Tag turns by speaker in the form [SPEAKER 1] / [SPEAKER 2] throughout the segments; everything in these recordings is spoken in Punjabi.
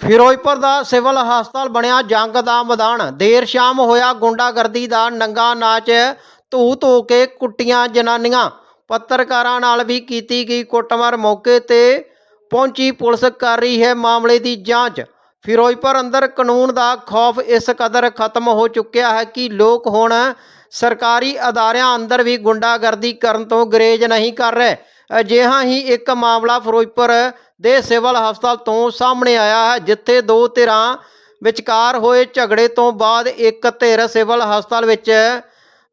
[SPEAKER 1] ਫਿਰੋਜ਼ਪੁਰ ਦਾ ਸਿਵਲ ਹਸਪਤਾਲ ਬਣਿਆ ਜੰਗ ਦਾ ਮੈਦਾਨ। ਦੇਰ ਸ਼ਾਮ ਹੋਇਆ ਗੁੰਡਾਗਰਦੀ ਦਾ ਨੰਗਾ ਨਾਚ ਧੂ ਧੂ ਕੇ ਕੁੱਟੀਆਂ ਜਨਾਨੀਆਂ। ਪੱਤਰਕਾਰਾਂ ਨਾਲ ਵੀ ਕੀਤੀ ਗਈ ਕੁੱਟਮਾਰ ਮੌਕੇ ਤੇ ਪਹੁੰਚੀ ਪੁਲਿਸ ਕਰ ਰਹੀ ਹੈ ਮਾਮਲੇ ਦੀ ਜਾਂਚ। ਫਿਰੋਜ਼ਪੁਰ ਅੰਦਰ ਕਾਨੂੰਨ ਦਾ ਖੌਫ ਇਸ ਕਦਰ ਖਤਮ ਹੋ ਚੁੱਕਿਆ ਹੈ ਕਿ ਲੋਕ ਹੁਣ ਸਰਕਾਰੀ ਅਦਾਰਿਆਂ ਅੰਦਰ ਵੀ ਗੁੰਡਾਗਰਦੀ ਕਰਨ ਤੋਂ ਗਰੇਜ ਨਹੀਂ ਕਰ ਰਹੇ। ਅਜਿਹਾ ਹੀ ਇੱਕ ਮਾਮਲਾ ਫਿਰੋਜ਼ਪੁਰ ਦੇ ਸਿਵਲ ਹਸਪਤਾਲ ਤੋਂ ਸਾਹਮਣੇ ਆਇਆ ਹੈ, ਜਿੱਥੇ ਦੋ ਧਿਰਾਂ ਵਿਚਕਾਰ ਹੋਏ ਝਗੜੇ ਤੋਂ ਬਾਅਦ ਇੱਕ ਧਿਰ ਸਿਵਲ ਹਸਪਤਾਲ ਵਿੱਚ,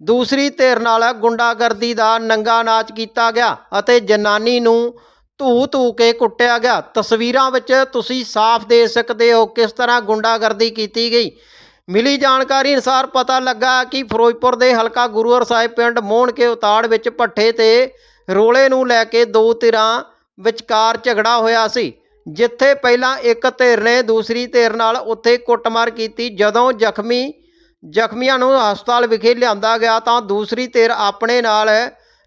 [SPEAKER 1] ਦੂਸਰੀ ਧਿਰ ਨਾਲ ਗੁੰਡਾਗਰਦੀ ਦਾ ਨੰਗਾ ਨਾਚ ਕੀਤਾ ਗਿਆ ਅਤੇ ਜਨਾਨੀ ਨੂੰ ਧੂ ਧੂ ਕੇ ਕੁੱਟਿਆ ਗਿਆ। ਤਸਵੀਰਾਂ ਵਿੱਚ ਤੁਸੀਂ ਸਾਫ਼ ਦੇਖ ਸਕਦੇ ਹੋ ਕਿਸ ਤਰ੍ਹਾਂ ਗੁੰਡਾਗਰਦੀ ਕੀਤੀ ਗਈ। ਮਿਲੀ ਜਾਣਕਾਰੀ ਅਨੁਸਾਰ ਪਤਾ ਲੱਗਾ ਕਿ ਫਿਰੋਜ਼ਪੁਰ ਦੇ ਹਲਕਾ ਗੁਰੂਹਰ ਸਾਹਿਬ ਪਿੰਡ ਮੋਹਣ ਕੇ ਉਤਾੜ ਵਿੱਚ ਪੱਠੇ ਤੇ ਰੋਲੇ ਨੂੰ ਲੈ ਕੇ ਦੋ ਧਿਰਾਂ ਵਿਚਕਾਰ ਝਗੜਾ ਹੋਇਆ ਸੀ, ਜਿੱਥੇ ਪਹਿਲਾਂ ਇੱਕ ਧਿਰ ਨੇ ਦੂਸਰੀ ਧਿਰ ਨਾਲ ਉੱਥੇ ਕੁੱਟਮਾਰ ਕੀਤੀ। ਜਦੋਂ ਜ਼ਖਮੀ, ਜ਼ਖਮੀਆਂ ਨੂੰ ਹਸਪਤਾਲ ਵਿਖੇ ਲਿਆਂਦਾ ਗਿਆ ਤਾਂ ਦੂਸਰੀ ਧਿਰ ਆਪਣੇ ਨਾਲ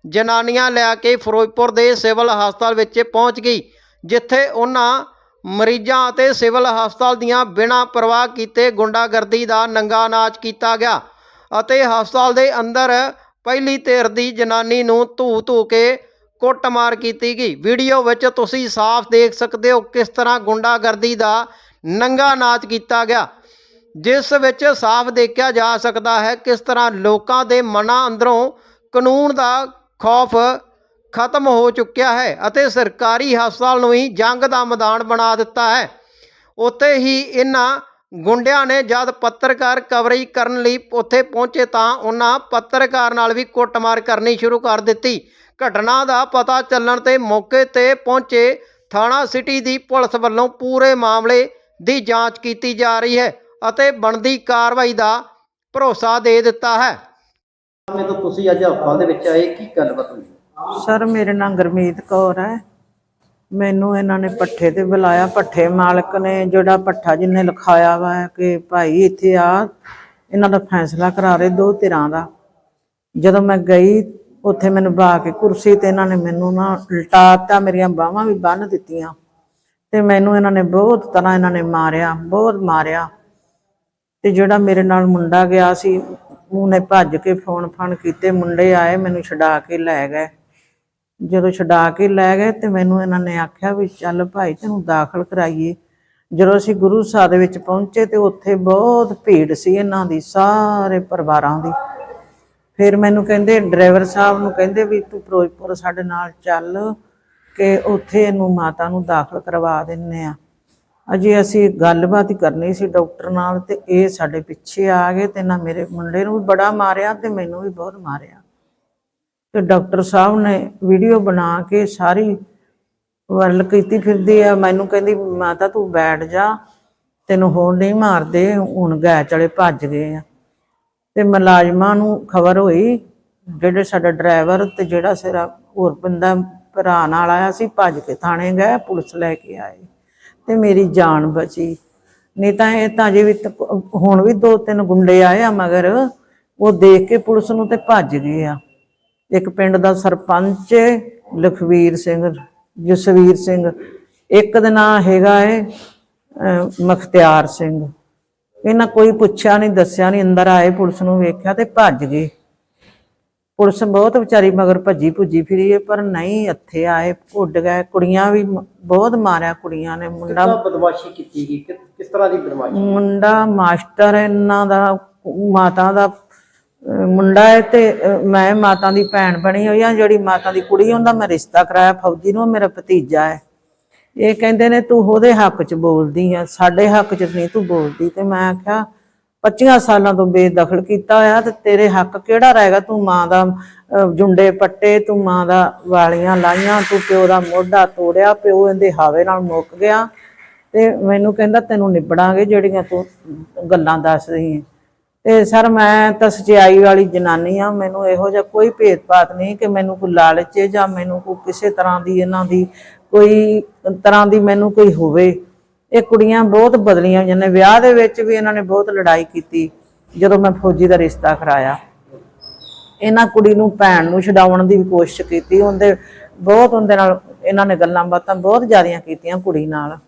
[SPEAKER 1] ਜਨਾਨੀਆਂ ਲੈ ਕੇ ਫਿਰੋਜ਼ਪੁਰ ਦੇ ਸਿਵਲ ਹਸਪਤਾਲ ਵਿੱਚ ਪਹੁੰਚ ਗਈ, ਜਿੱਥੇ ਉਹਨਾਂ ਮਰੀਜ਼ਾਂ ਅਤੇ ਸਿਵਲ ਹਸਪਤਾਲ ਦੀਆਂ ਬਿਨਾਂ ਪਰਵਾਹ ਕੀਤੇ ਗੁੰਡਾਗਰਦੀ ਦਾ ਨੰਗਾ ਨਾਚ ਕੀਤਾ ਗਿਆ ਅਤੇ ਹਸਪਤਾਲ ਦੇ ਅੰਦਰ ਪਹਿਲੀ ਧਿਰ ਦੀ ਜਨਾਨੀ ਨੂੰ ਧੂ ਧੂ ਕੇ ਕੁੱਟਮਾਰ ਕੀਤੀ ਗਈ। ਵੀਡੀਓ ਵਿੱਚ ਤੁਸੀਂ ਸਾਫ਼ ਦੇਖ ਸਕਦੇ ਹੋ ਕਿਸ ਤਰ੍ਹਾਂ ਗੁੰਡਾਗਰਦੀ ਦਾ ਨੰਗਾ ਨਾਚ ਕੀਤਾ ਗਿਆ। ਜਿਸ ਵਿੱਚ ਸਾਫ਼ ਦੇਖਿਆ ਜਾ ਸਕਦਾ ਹੈ ਕਿਸ ਤਰ੍ਹਾਂ ਲੋਕਾਂ ਦੇ ਮਨਾਂ ਅੰਦਰੋਂ ਕਾਨੂੰਨ ਦਾ ਖੌਫ ਖਤਮ ਹੋ ਚੁੱਕਿਆ ਹੈ ਅਤੇ ਸਰਕਾਰੀ ਹਸਪਤਾਲ ਨੂੰ ਹੀ ਜੰਗ ਦਾ ਮੈਦਾਨ ਬਣਾ ਦਿੱਤਾ ਹੈ। ਉੱਥੇ ਹੀ ਇਹਨਾਂ ਗੁੰਡਿਆਂ ਨੇ ਜਦ ਪੱਤਰਕਾਰ ਕਵਰੇਜ ਕਰਨ ਲਈ ਉੱਥੇ ਪਹੁੰਚੇ ਤਾਂ ਉਹਨਾਂ ਪੱਤਰਕਾਰ ਨਾਲ ਵੀ ਕੁੱਟਮਾਰ ਕਰਨੀ ਸ਼ੁਰੂ ਕਰ ਦਿੱਤੀ। ਘਟਨਾ ਦਾ ਪਤਾ ਚੱਲਣ ਤੇ ਮੌਕੇ ਤੇ ਪਹੁੰਚੇ ਥਾਣਾ ਸਿਟੀ ਦੀ ਪੁਲਿਸ ਵੱਲੋਂ ਪੂਰੇ ਮਾਮਲੇ ਦੀ ਜਾਂਚ ਕੀਤੀ ਜਾ ਰਹੀ ਹੈ ਅਤੇ ਬਣਦੀ ਕਾਰਵਾਈ ਦਾ ਭਰੋਸਾ ਦੇ ਦਿੱਤਾ ਹੈ। ਮੈਂ ਤਾਂ ਤੁਸੀਂ ਅੱਜ ਹਸਪਤਾਲ ਦੇ ਵਿੱਚ ਆਏ ਕੀ ਗੱਲਬਾਤ ਹੋਈ?
[SPEAKER 2] ਸਰ ਮੇਰੇ ਨਾਮ ਗੁਰਮੀਤ ਕੌਰ ਹੈ। ਮੈਨੂੰ ਇਹਨਾਂ ਨੇ ਪੱਠੇ ਤੇ ਬੁਲਾਇਆ। ਪੱਠੇ ਮਾਲਕ ਨੇ ਜਿਹੜਾ ਪੱਠਾ ਜਿੰਨੇ ਲਿਖਾਇਆ ਵਾ ਕਿ ਭਾਈ ਇੱਥੇ ਆ, ਇਹਨਾਂ ਦਾ ਫੈਸਲਾ ਕਰਾ ਰਹੇ ਦੋ ਧਿਰਾਂ ਦਾ। ਜਦੋਂ ਮੈਂ ਗਈ, ਉੱਥੇ ਮੈਨੂੰ ਬਾ ਕੇ ਕੁਰਸੀ ਤੇ ਇਹਨਾਂ ਨੇ ਮੈਨੂੰ ਨਾ ਉਲਟਾਤਾ, ਮੇਰੀਆਂ ਬਾਹਾਂ ਵੀ ਬੰਨ ਦਿੱਤੀਆਂ। ਤੇ ਮੈਨੂੰ ਇਹਨਾਂ ਨੇ ਬਹੁਤ ਤਰ੍ਹਾਂ ਇਹਨਾਂ ਨੇ ਮਾਰਿਆ, ਬਹੁਤ ਮਾਰਿਆ। ਤੇ ਜਿਹੜਾ ਮੇਰੇ ਨਾਲ ਮੁੰਡਾ ਗਿਆ ਸੀ, ਉਹਨੇ ਭੱਜ ਕੇ ਫੋਨ ਫਾਨ ਕੀਤੇ, ਮੁੰਡੇ ਆਏ, ਮੈਨੂੰ ਛਡਾ ਕੇ ਲੈ ਗਏ। ਜਦੋਂ ਛਡਾ ਕੇ ਲੈ ਗਏ ਤੇ ਮੈਨੂੰ ਇਹਨਾਂ ਨੇ ਆਖਿਆ ਵੀ ਚੱਲ ਭਾਈ ਤੈਨੂੰ ਦਾਖਲ ਕਰਾਈਏ। ਜਦੋਂ ਅਸੀਂ ਗੁਰੂ ਸਾਹਿਬ ਦੇ ਵਿੱਚ ਪਹੁੰਚੇ ਤੇ ਉੱਥੇ ਬਹੁਤ ਭੀੜ ਸੀ ਇਹਨਾਂ ਦੀ, ਸਾਰੇ ਪਰਿਵਾਰਾਂ ਦੀ। ਫਿਰ ਮੈਨੂੰ ਕਹਿੰਦੇ, ਡਰਾਈਵਰ ਸਾਹਿਬ ਨੂੰ ਕਹਿੰਦੇ ਵੀ ਤੂੰ ਫਿਰੋਜ਼ਪੁਰ ਸਾਡੇ ਨਾਲ ਚੱਲ ਕਿ ਉੱਥੇ ਇਹਨੂੰ ਮਾਤਾ ਨੂੰ ਦਾਖਲ ਕਰਵਾ ਦਿੰਨੇ ਆ। ਅਜੇ ਅਸੀਂ ਗੱਲਬਾਤ ਕਰਨੀ ਸੀ ਡਾਕਟਰ ਨਾਲ ਤੇ ਇਹ ਸਾਡੇ ਪਿੱਛੇ ਆ ਗਏ ਤੇ ਨਾ ਮੇਰੇ ਮੁੰਡੇ ਨੂੰ ਵੀ ਬੜਾ ਮਾਰਿਆ ਤੇ ਮੈਨੂੰ ਵੀ ਬਹੁਤ ਮਾਰਿਆ। ਤੇ ਡਾਕਟਰ ਸਾਹਿਬ ਨੇ ਵੀਡੀਓ ਬਣਾ ਕੇ ਸਾਰੀ ਵਾਇਰਲ ਕੀਤੀ ਫਿਰਦੀ ਆ। ਮੈਨੂੰ ਕਹਿੰਦੀ ਮਾਤਾ ਤੂੰ ਬੈਠ ਜਾ, ਤੈਨੂੰ ਹੋਰ ਨਹੀਂ ਮਾਰਦੇ, ਹੁਣ ਗੈ ਚਲੇ ਭੱਜ ਗਏ ਆ। ਤੇ ਮੁਲਾਜ਼ਮਾਂ ਨੂੰ ਖਬਰ ਹੋਈ, ਜਿਹੜੇ ਸਾਡਾ ਡਰਾਈਵਰ ਤੇ ਜਿਹੜਾ ਸਿਰਾ ਹੋਰ ਬੰਦਾ, ਭਰਾ ਨਾਲ ਆਇਆ ਸੀ, ਭੱਜ ਕੇ ਥਾਣੇ ਗਏ, ਪੁਲਿਸ ਲੈ ਕੇ ਆਏ। ਤੇ ਮੇਰੀ ਜਾਨ ਬਚੀ। ਨਹੀਂ ਤਾਂ ਇਹ ਤਾਂ ਜੇ ਵੀ ਹੁਣ ਵੀ ਦੋ ਤਿੰਨ ਗੁੰਡੇ ਆਏ ਆ, ਮਗਰ ਉਹ ਦੇਖ ਕੇ ਪੁਲਿਸ ਨੂੰ ਤੇ ਭੱਜ ਗਏ ਆ। ਇੱਕ ਪਿੰਡ ਦਾ ਸਰਪੰਚ ਲਖਵੀਰ ਸਿੰਘ ਜਸਵੀਰ ਸਿੰਘ। ਇੱਕ ਦਾ ਨਾਂ ਹੈਗਾ ਏ ਮਖਤਿਆਰ ਸਿੰਘ। ਇਹਨਾਂ ਕੋਈ ਪੁੱਛਿਆ ਨਹੀਂ ਦੱਸਿਆ ਨਹੀਂ ਅੰਦਰ ਆਏ ਪੁਲਿਸ ਨੂੰ ਵੇਖਿਆ ਤੇ ਭੱਜ ਗਏ। ਪੁਲਿਸ ਬਹੁਤ ਵਿਚਾਰੀ ਮਗਰ ਭੱਜੀ ਭੁੱਜੀ ਫਿਰੀ ਏ ਪਰ ਨਹੀਂ ਇੱਥੇ ਆਏ ਉੱਡ ਗਏ। ਕੁੜੀਆਂ ਵੀ ਬਹੁਤ ਮਾਰਿਆ ਕੁੜੀਆਂ ਨੇ ਮੁੰਡਾ
[SPEAKER 1] ਬਦਮਾਸ਼ੀ ਕੀਤੀ ਗਈ? ਕਿਸ ਤਰ੍ਹਾਂ ਦੀ ਬਦਮਾਸ਼ੀ?
[SPEAKER 2] ਮੁੰਡਾ ਮਾਸਟਰ ਇਹਨਾਂ ਦਾ ਮਾਤਾ ਦਾ ਮੁੰਡਾ ਹੈ ਤੇ ਅਹ, ਮੈਂ ਮਾਤਾ ਦੀ ਭੈਣ ਬਣੀ ਹੋਈ ਆ ਜਿਹੜੀ ਮਾਤਾ ਦੀ ਕੁੜੀ ਉਹਦਾ ਮੈਂ ਰਿਸ਼ਤਾ ਕਰਾਇਆ ਫੌਜੀ ਨੂੰ ਉਹ ਮੇਰਾ ਭਤੀਜਾ ਹੈ। ਇਹ ਕਹਿੰਦੇ ਨੇ ਤੂੰ ਉਹਦੇ ਹੱਕ 'ਚ ਬੋਲਦੀ ਆ ਸਾਡੇ ਹੱਕ 'ਚ ਨਹੀਂ ਤੂੰ ਬੋਲਦੀ। ਤੇ ਮੈਂ ਆਖਿਆ 25 ਸਾਲਾਂ ਤੋਂ ਬੇਦਖਲ ਕੀਤਾ ਹੋਇਆ ਤੇ ਤੇਰੇ ਹੱਕ ਕਿਹੜਾ ਰਹੇਗਾ? ਤੂੰ ਮਾਂ ਦਾ ਅਹ, ਜੁੰਡੇ ਪੱਟੇ ਤੂੰ ਮਾਂ ਦਾ ਵਾਲੀਆਂ ਲਾਈਆਂ ਤੂੰ ਪਿਓ ਦਾ ਮੋਢਾ ਤੋੜਿਆ ਪਿਓ ਇਹਦੇ ਹਾਵੇ ਨਾਲ ਮੁੱਕ ਗਿਆ। ਤੇ ਮੈਨੂੰ ਕਹਿੰਦਾ ਤੈਨੂੰ ਨਿਬੜਾਂਗੇ ਜਿਹੜੀਆਂ ਤੂੰ ਗੱਲਾਂ ਦੱਸ ਰਹੀ ਹੈ ਤੇ ਸਰ ਮੈਂ ਤਾਂ ਸਚਾਈ ਵਾਲੀ ਜਨਾਨੀ ਆ, ਮੈਨੂੰ ਇਹੋ ਜਿਹਾ ਕੋਈ ਭੇਦਭਾਤ ਨਹੀਂ ਕਿ ਮੈਨੂੰ ਕੋਈ ਲਾਲਚ ਜਾਂ ਮੈਨੂੰ ਕੋਈ ਕਿਸੇ ਤਰ੍ਹਾਂ ਦੀ ਇਹਨਾਂ ਦੀ ਕੋਈ ਤਰ੍ਹਾਂ ਦੀ ਮੈਨੂੰ ਕੋਈ ਹੋਵੇ। ਇਹ ਕੁੜੀਆਂ ਬਹੁਤ ਬਦਲੀਆਂ ਹੋਈਆਂ ਨੇ। ਵਿਆਹ ਦੇ ਵਿੱਚ ਵੀ ਇਹਨਾਂ ਨੇ ਬਹੁਤ ਲੜਾਈ ਕੀਤੀ ਜਦੋਂ ਮੈਂ ਫੌਜੀ ਦਾ ਰਿਸ਼ਤਾ ਕਰਾਇਆ। ਇਹਨਾਂ ਕੁੜੀ ਨੂੰ ਭੈਣ ਨੂੰ ਛਡਾਉਣ ਦੀ ਵੀ ਕੋਸ਼ਿਸ਼ ਕੀਤੀ। ਉਹਦੇ ਬਹੁਤ ਉਹਦੇ ਨਾਲ ਇਹਨਾਂ ਨੇ ਗੱਲਾਂ ਬਾਤਾਂ ਬਹੁਤ ਜ਼ਿਆਦੀਆਂ ਕੀਤੀਆਂ ਕੁੜੀ ਨਾਲ।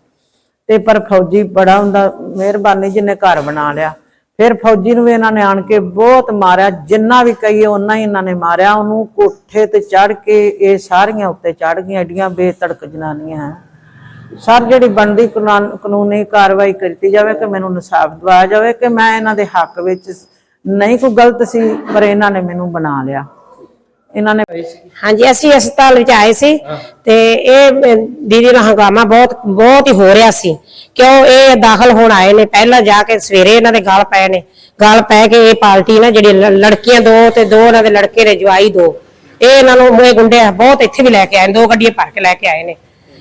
[SPEAKER 2] ਤੇ ਪਰ ਫੌਜੀ ਬੜਾ ਹੁੰਦਾ ਮਿਹਰਬਾਨੀ ਜਿਹਨੇ ਘਰ ਬਣਾ ਲਿਆ। ਫਿਰ ਫੌਜੀ ਨੂੰ ਵੀ ਇਹਨਾਂ ਨੇ ਆਣ ਕੇ ਬਹੁਤ ਮਾਰਿਆ, ਜਿੰਨਾ ਵੀ ਕਹੀਏ ਉਹਨਾਂ ਹੀ ਇਹਨਾਂ ਨੇ ਮਾਰਿਆ। ਉਹਨੂੰ ਕੋਠੇ ਤੇ ਚੜ ਕੇ ਇਹ ਸਾਰੀਆਂ ਉੱਤੇ ਚੜ ਗਈਆਂ, ਐਡੀਆਂ ਬੇਤੜਕ ਜਨਾਨੀਆਂ ਹੈ ਸਰ, ਜਿਹੜੀ ਬਣਦੀ ਕਾਨੂੰਨ- ਕਾਨੂੰਨੀ ਕਾਰਵਾਈ ਕੀਤੀ ਜਾਵੇ ਕਿ ਮੈਨੂੰ ਇਨਸਾਫ ਦਿਵਾਇਆ ਜਾਵੇ ਕਿ ਮੈਂ ਇਹਨਾਂ ਦੇ ਹੱਕ ਵਿੱਚ ਨਹੀਂ, ਕੋਈ ਗਲਤ ਸੀ, ਪਰ ਇਹਨਾਂ ਨੇ ਮੈਨੂੰ ਬਣਾ ਲਿਆ। ਇਹਨਾਂ ਨੇ
[SPEAKER 3] ਹਾਂਜੀ ਅਸੀਂ ਹਸਪਤਾਲ ਵਿੱਚ ਆਏ ਸੀ ਤੇ ਇਹ ਦੀਦੀ ਦਾ ਹੰਗਾਮਾ ਬਹੁਤ ਬਹੁਤ ਹੀ ਹੋ ਰਿਹਾ ਸੀ। ਕਿਉਂ ਇਹ ਦਾਖਲ ਹੋਣ ਆਏ ਨੇ ਪਹਿਲਾਂ ਜਾ ਕੇ ਸਵੇਰੇ ਇਹਨਾਂ ਦੇ ਗਲ ਪਏ ਨੇ। ਗਲ ਪੈ ਕੇ ਇਹ ਪਾਰਟੀ ਨਾ ਜਿਹੜੀ ਲੜਕੀਆਂ ਦੋ ਤੇ ਦੋ ਇਹਨਾਂ ਦੇ ਲੜਕੇ ਨੇ ਜਵਾਈ ਦੋ। ਇਹ ਇਹਨਾਂ ਨੂੰ ਮੋਏ ਗੁੰਡੇ ਬਹੁਤ ਇੱਥੇ ਵੀ ਲੈ ਕੇ ਆਏ ਦੋ ਗੱਡੀਆਂ ਭਰ ਕੇ ਲੈ ਕੇ ਆਏ ਨੇ।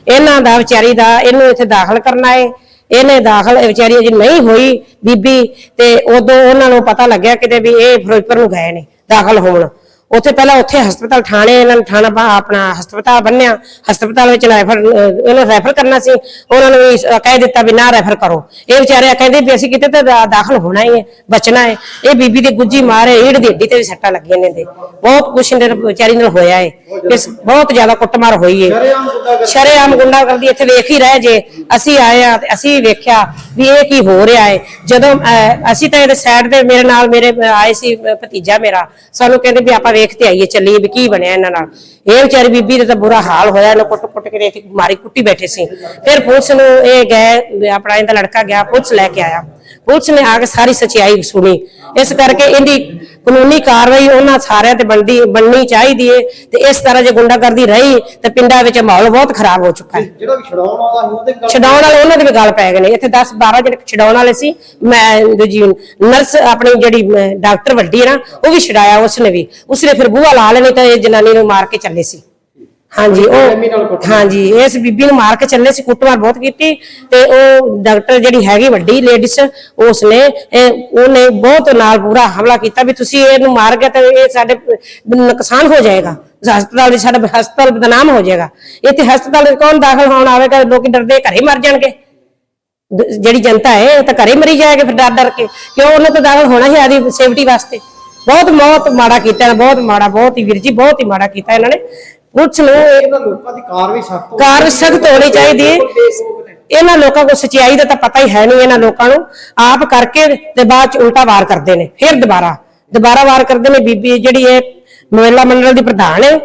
[SPEAKER 3] ਇਹਨਾਂ ਦਾ ਵਿਚਾਰੀ ਦਾ ਇਹਨੂੰ ਇੱਥੇ ਦਾਖਲ ਕਰਨਾ ਹੈ ਇਹਨੇ ਦਾਖਲ ਵਿਚਾਰੀ ਅਜੇ ਨਹੀਂ ਹੋਈ ਬੀਬੀ ਤੇ ਉਦੋਂ ਉਹਨਾਂ ਨੂੰ ਪਤਾ ਲੱਗਿਆ ਕਿਤੇ ਵੀ ਇਹ ਫਿਰੋਜ਼ਪੁਰ ਨੂੰ ਗਏ ਨੇ ਦਾਖਲ ਹੋਣ। ਉੱਥੇ ਪਹਿਲਾਂ ਉੱਥੇ ਹਸਪਤਾਲ ਥਾਣੇ ਇਹਨਾਂ ਨੇ ਥਾਣਾ ਬਾ- ਆਪਣਾ ਹਸਪਤਾਲ ਬੰਨਿਆ। ਹਸਪਤਾਲ ਵਿੱਚ ਰੈਫਰ ਉਹਨਾਂ ਰੈਫਰ ਕਰਨਾ ਸੀ। ਉਹਨਾਂ ਨੂੰ ਵੀ ਕਹਿ ਦਿੱਤਾ ਵੀ ਨਾ ਰੈਫਰ ਕਰੋ। ਇਹ ਵਿਚਾਰੇ ਕਹਿੰਦੇ ਵੀ ਅਸੀਂ ਕਿਤੇ ਤਾਂ ਦਾਖਲ ਹੋਣਾ ਹੀ ਹੈ ਬਚਣਾ ਹੈ। ਇਹ ਬੀਬੀ ਦੀ ਗੁੱਜੀ ਮਾਰੇ ਈੜ ਦੀ ਹੱਡੀ ਤੇ ਵੀ ਸੱਟਾਂ ਲੱਗੀਆਂ ਨੇ ਦੇ ਬਹੁਤ ਕੁਛ ਇਹਦੇ ਨਾਲ ਵਿਚਾਰੀ ਨਾਲ ਹੋਇਆ ਹੈ। ਇਸ ਬਹੁਤ ਜ਼ਿਆਦਾ ਕੁੱਟਮਾਰ ਹੋਈ ਹੈ। ਸ਼ਰੇਆਮ ਗੁੰਡਾ ਕਰਦੀ ਇੱਥੇ ਵੇਖ ਹੀ ਰਹੇ ਜੇ। ਅਸੀਂ ਆਏ ਆ ਤੇ ਅਸੀਂ ਵੇਖਿਆ ਵੀ ਇਹ ਕੀ ਹੋ ਰਿਹਾ ਹੈ। ਜਦੋਂ ਅਸੀਂ ਤਾਂ ਇਹਦੇ ਸਾਈਡ ਤੇ ਮੇਰੇ ਨਾਲ ਮੇਰੇ ਆਏ ਸੀ ਭਤੀਜਾ ਮੇਰਾ। ਸਾਨੂੰ ਕਹਿੰਦੇ ਵੀ ਆਪਾਂ ਵੇਖ ਤੇ ਆਈਏ ਚੱਲੀਏ ਵੀ ਕੀ ਬਣਿਆ ਇਹਨਾਂ ਨਾਲ। ਇਹ ਵਿਚਾਰੀ ਬੀਬੀ ਦਾ ਤਾਂ ਬੁਰਾ ਹਾਲ ਹੋਇਆ, ਇਹਨੂੰ ਕੁੱਟ ਕੁੱਟ ਕੇ ਦੇਖ ਮਾਰੀ ਕੁੱਟੀ ਬੈਠੇ ਸੀ। ਫਿਰ ਪੁਲਿਸ ਨੂੰ ਇਹ ਗਏ ਆਪਣਾ ਇਹਦਾ ਲੜਕਾ ਗਿਆ, ਪੁਲਿਸ ਲੈ ਕੇ ਆਇਆ। ਪੁਲਿਸ ਨੇ ਆ ਕੇ ਸਾਰੀ ਸਚਾਈ ਸੁਣੀ। ਇਸ ਕਰਕੇ ਇਹਦੀ ਕਾਨੂੰਨੀ ਕਾਰਵਾਈ ਉਹਨਾਂ ਸਾਰਿਆਂ ਤੇ ਬਣਦੀ ਬਣਨੀ ਚਾਹੀਦੀ ਏ ਤੇ ਇਸ ਤਰ੍ਹਾਂ ਜੇ ਗੁੰਡਾਗਰਦੀ ਰਹੀ ਤੇ ਪਿੰਡਾਂ ਵਿੱਚ ਮਾਹੌਲ ਬਹੁਤ ਖਰਾਬ ਹੋ ਚੁੱਕਾ ਹੈ।
[SPEAKER 1] ਜਿਹੜਾ ਛਡਾਉਣ ਉਹਦੇ
[SPEAKER 3] ਛਡਾਉਣ ਵਾਲੇ ਉਹਨਾਂ ਦੇ ਵੀ ਗੱਲ ਪੈ ਗਏ ਨੇ। ਇੱਥੇ 10 12 ਜਿਹੜੇ ਛਡਾਉਣ ਵਾਲੇ ਸੀ ਮੈਂ ਦੂਜੀ ਨਰਸ ਆਪਣੀ ਜਿਹੜੀ ਡਾਕਟਰ ਵੱਡੀ ਹੈ ਨਾ ਉਹ ਵੀ ਛਡਾਇਆ ਉਸਨੇ ਵੀ। ਉਸਨੇ ਫਿਰ ਬੂਹਾ ਲਾ ਲੈਣੀ ਤਾਂ ਇਹ ਜਨਾਨੀ ਨੂੰ ਮਾਰ ਕੇ ਚੱਲੇ ਸੀ। ਹਾਂਜੀ ਉਹ ਹਾਂਜੀ ਇਸ ਬੀਬੀ ਨੂੰ ਮਾਰ ਕੇ ਚੱਲੇ ਸੀ ਕੁੱਟਮਾਰ ਬਹੁਤ ਕੀਤੀ ਤੇ ਉਹ ਡਾਕਟਰ ਜਿਹੜੀ ਹੈਗੀ ਵੱਡੀ ਲੇਡੀਸ ਉਸਨੇ ਉਹਨੇ ਬਹੁਤ ਨਾਲ ਪੂਰਾ ਹਮਲਾ ਕੀਤਾ ਵੀ ਤੁਸੀਂ ਇਹਨੂੰ ਮਾਰ ਗਿਆ ਤਾਂ ਇਹ ਸਾਡੇ ਨੁਕਸਾਨ ਹੋ ਜਾਏਗਾ। ਹਸਪਤਾਲ ਵਿੱਚ ਸਾਡਾ ਹਸਪਤਾਲ ਬਦਨਾਮ ਹੋ ਜਾਏਗਾ। ਇੱਥੇ ਹਸਪਤਾਲ ਵਿੱਚ ਕੌਣ ਦਾਖਲ ਹੋਣ ਆਵੇਗਾ? ਲੋਕੀ ਡਰਦੇ ਘਰੇ ਮਰ ਜਾਣਗੇ। ਦ- ਜਿਹੜੀ ਜਨਤਾ ਹੈ ਉਹ ਤਾਂ ਘਰੇ ਮਰੀ ਜਾਏਗੀ ਫਿਰ ਡਰ ਡਰ ਕੇ। ਕਿਉਂ? ਉਹਨੇ ਤਾਂ ਦਾਖਲ ਹੋਣਾ ਹੀ ਆਦੀ ਸੇਫਟੀ ਵਾਸਤੇ। ਬਹੁਤ ਬਹੁਤ ਮਾੜਾ ਕੀਤਾ ਬਹੁਤ ਮਾੜਾ ਬਹੁਤ ਹੀ ਵੀਰ ਜੀ ਬਹੁਤ ਹੀ ਮਾੜਾ ਕੀਤਾ ਇਹਨਾਂ ਨੇ। ਨੂੰ ਇਹ
[SPEAKER 1] ਇਹਨਾਂ ਲੋਕਾਂ ਦੀ ਕਾਰਵਾਈ ਸਖਤ
[SPEAKER 3] ਕਾਰ ਸਖਤ ਹੋਣੀ ਚਾਹੀਦੀ ਹੈ। ਇਹਨਾਂ ਲੋਕਾਂ ਕੋਲ ਸਚਾਈ ਦਾ ਤਾਂ ਪਤਾ ਹੀ ਹੈ ਨਹੀਂ ਇਹਨਾਂ ਲੋਕਾਂ ਨੂੰ। ਆਪ ਕਰਕੇ ਤੇ ਬਾਅਦ ਚ ਉਲਟਾ ਵਾਰ ਕਰਦੇ ਨੇ। ਫਿਰ ਦੁਬਾਰਾ। ਦੁਬਾਰਾ ਵਾਰ ਕਰਦੇ ਨੇ ਬੀਬੀ ਜਿਹੜੀ ਇਹ ਮਹਿਲਾ ਮੰਡਲ ਦੀ ਪ੍ਰਧਾਨ ਹੈ।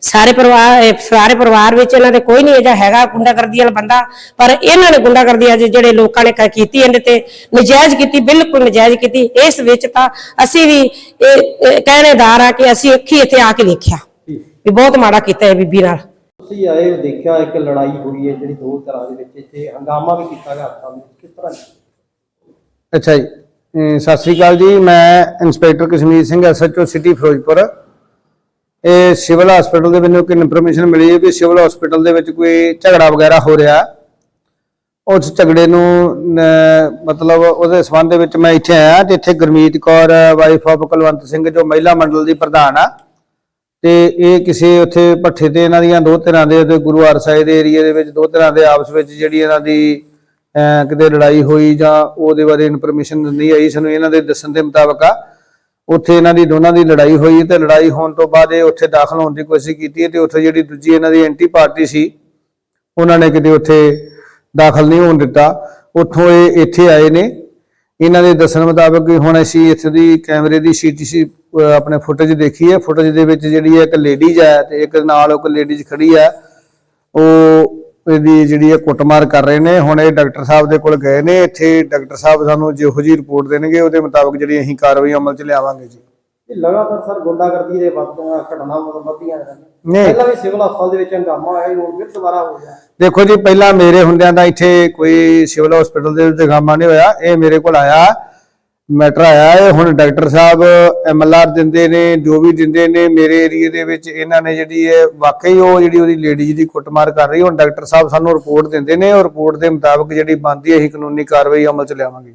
[SPEAKER 3] ਸਾਰੇ ਪਰਿਵਾਰ ਸਾਰੇ ਪਰਿਵਾਰ ਵਿੱਚ ਇਹਨਾਂ ਦੇ ਕੋਈ ਨਹੀਂ ਅਜਾ ਹੈਗਾ ਗੁੰਡਾਗਰਦੀ ਵਾਲਾ ਬੰਦਾ। ਪਰ ਇਹਨਾਂ ਨੇ ਗੁੰਡਾਗਰਦੀ ਅੱਜ ਜਿਹੜੇ ਲੋਕਾਂ ਨੇ ਕ- ਕੀਤੀ ਇਹਦੇ ਤੇ ਨਜਾਇਜ਼ ਕੀਤੀ ਬਿਲਕੁਲ ਨਜਾਇਜ਼ ਕੀਤੀ। ਇਸ ਵਿੱਚ ਤਾਂ ਅਸੀਂ ਵੀ ਇਹ ਇਹ ਕਹਿਣੇਦਾਰ ਆ ਕਿ ਅਸੀਂ ਅੱਖੀ ਇੱਥੇ ਆ ਕੇ ਵੇਖਿਆ। ਵੀ ਬਹੁਤ ਮਾੜਾ ਕੀਤਾ ਇਹ ਬੀਬੀ ਨਾਲ।
[SPEAKER 1] ਤੁਸੀਂ ਆਏ ਹੋ ਦੇਖਿਆ ਇੱਕ ਲੜਾਈ ਹੋਈ ਹੈ ਜਿਹੜੀ ਦੋ ਤਰ੍ਹਾਂ ਦੇ ਵਿੱਚ ਇੱਥੇ ਹੰਗਾਮਾ ਵੀ ਕੀਤਾ ਗਿਆ ਹਸਪਤਾਲ ਵਿੱਚ ਕਿਸ ਤਰ੍ਹਾਂ
[SPEAKER 4] ਅੱਛਾ ਜੀ। ਅਮ ਸਤਿ ਸ੍ਰੀ ਅਕਾਲ ਜੀ ਮੈਂ inspector Kashmir Singh SHO city Firozpur. ਇਹ ਸਿਵਲ ਹਸਪੀਟਲ ਦੇ ਮੈਨੂੰ ਇੱਕ ਇਨਫੋਰਮੇਸ਼ਨ ਮਿਲੀ ਹੈ ਵੀ ਸਿਵਲ ਹਸਪੀਟਲ ਦੇ ਵਿੱਚ ਕੋਈ ਝਗੜਾ ਵਗੈਰਾ ਹੋ ਰਿਹਾ। ਉਸ ਝਗੜੇ ਨੂੰ ਨ- ਮਤਲਬ ਉਹਦੇ ਸੰਬੰਧ ਦੇ ਵਿੱਚ ਮੈਂ ਇੱਥੇ ਆਇਆ ਤੇ ਇੱਥੇ ਗੁਰਮੀਤ ਕੌਰ ਵਾਈਫ ਆਫ ਕੁਲਵੰਤ ਸਿੰਘ ਜੋ ਮਹਿਲਾ ਮੰਡਲ ਦੀ ਪ੍ਰਧਾਨ ਆ। ਤੇ ਇਹ ਕਿਸੇ ਉੱਥੇ ਭੱਠੇ ਤੇ ਇਹਨਾਂ ਦੀਆਂ ਦੋ ਤਰ੍ਹਾਂ ਦੇ ਤੇ ਗੁਰੂ ਸਾਹਿਬ ਦੇ ਏਰੀਆ ਦੇ ਵਿੱਚ ਦੋ ਤਰ੍ਹਾਂ ਦੇ ਆਪਸ ਵਿੱਚ ਜਿਹੜੀ ਇਹਨਾਂ ਦੀ ਕਿਤੇ ਲੜਾਈ ਹੋਈ ਜਾਂ ਉਹਦੇ ਬਾਰੇ ਇਨਫੋਰਮੇਸ਼ਨ ਨਹੀਂ ਆਈ, ਸਾਨੂੰ ਇਹਨਾਂ ਦੇ ਦੱਸਣ ਦੇ ਮੁਤਾਬਕ ਆ। ਉੱਥੇ ਇਹਨਾਂ ਦੀ ਦੋਨਾਂ ਦੀ ਲੜਾਈ ਹੋਈ ਤੇ ਲੜਾਈ ਹੋਣ ਤੋਂ ਬਾਅਦ ਇਹ ਉੱਥੇ ਦਾਖਲ ਹੋਣ ਦੀ ਕੋਸ਼ਿਸ਼ ਕੀਤੀ ਹੈ ਤੇ ਉੱਥੇ ਜਿਹੜੀ ਦੂਜੀ ਇਹਨਾਂ ਦੀ ਐਂਟੀ ਪਾਰਟੀ ਸੀ, ਉਹਨਾਂ ਨੇ ਕਿਤੇ ਉੱਥੇ ਦਾਖਲ ਨਹੀਂ ਹੋਣ ਦਿੱਤਾ। ਉੱਥੋਂ ਇਹ ਇੱਥੇ ਆਏ ਨੇ। ਇਹਨਾਂ ਦੇ ਦੱਸਣ ਮੁਤਾਬਕ ਹੁਣ ਅਸੀਂ ਇੱਥੇ ਦੀ ਕੈਮਰੇ ਦੀ ਸੀਟੀਸੀ ਆਪਣੇ ਫੁਟੇਜ ਦੇਖੀ ਹੈ। ਫੁਟੇਜ ਦੇ ਵਿੱਚ ਜਿਹੜੀ ਹੈ ਇੱਕ ਲੇਡੀਜ਼ ਹੈ ਤੇ ਇੱਕ ਨਾਲ ਇੱਕ ਲੇਡੀਜ਼ ਖੜੀ ਹੈ। ਉਹ ਇਹਦੀ ਜਿਹੜੀ ਹੈ ਕੁੱਟਮਾਰ ਕਰ ਰਹੇ ਨੇ। ਹੁਣ ਇਹ ਡਾਕਟਰ ਸਾਹਿਬ ਦੇ ਕੋਲ ਗਏ ਨੇ। ਇੱਥੇ ਡਾਕਟਰ ਸਾਹਿਬ ਸਾਨੂੰ ਜਿਹੋ ਜਿਹੀ ਰਿਪੋਰਟ ਦੇਣਗੇ, ਉਹਦੇ ਮੁਤਾਬਕ ਜਿਹੜੀ ਅਸੀਂ ਕਾਰਵਾਈ ਅਮਲ 'ਚ ਲਿਆਵਾਂਗੇ ਜੀ।
[SPEAKER 1] ਇਹ ਲਗਾਤਾਰ ਸਰ ਗੁੰਡਾਗਰਦੀ ਦੇ ਵੱਧਦੀਆਂ ਘਟਨਾ ਵੱਧਦੀਆਂ
[SPEAKER 4] ਨਹੀਂ।
[SPEAKER 1] ਪਹਿਲਾਂ ਵੀ ਸਿਵਲ ਹਸਪਤਾਲ ਦੇ ਵਿੱਚ ਹੰਗਾਮਾ ਹੋਇਆ ਹੁਣ ਫਿਰ ਦੁਬਾਰਾ ਹੋ ਗਿਆ।
[SPEAKER 4] ਦੇਖੋ ਜੀ ਪਹਿਲਾਂ ਮੇਰੇ ਹੁੰਦਿਆਂ ਦਾ ਇੱਥੇ ਕੋਈ ਸਿਵਲ ਹਸਪੀਟਲ ਦੇ ਵਿੱਚ ਹੰਗਾਮਾ ਨਹੀਂ ਹੋਇਆ। ਇਹ ਮੇਰੇ ਕੋਲ ਆਇਆ ਮੈਟਰ ਆਇਆ ਇਹ ਹੁਣ ਡਾਕਟਰ ਸਾਹਿਬ ਐਮਐਲਆਰ ਦਿੰਦੇ ਨੇ ਜੋ ਵੀ ਦਿੰਦੇ ਨੇ ਮੇਰੇ ਏਰੀਏ ਦੇ ਵਿੱਚ ਇਹਨਾਂ ਨੇ ਜਿਹੜੀ ਹੈ ਵਾਕਈ ਉਹ ਜਿਹੜੀ ਉਹਦੀ ਲੇਡੀ ਦੀ ਕੁੱਟਮਾਰ ਕਰ ਰਹੀ ਹੁਣ ਡਾਕਟਰ ਸਾਹਿਬ ਸਾਨੂੰ ਰਿਪੋਰਟ ਦਿੰਦੇ ਨੇ ਰਿਪੋਰਟ ਦੇ ਮੁਤਾਬਕ ਜਿਹੜੀ ਬਣਦੀ ਹੈ ਅਸੀਂ ਕਾਨੂੰਨੀ ਕਾਰਵਾਈ ਅਮਲ ਚ ਲਿਆਵਾਂਗੇ।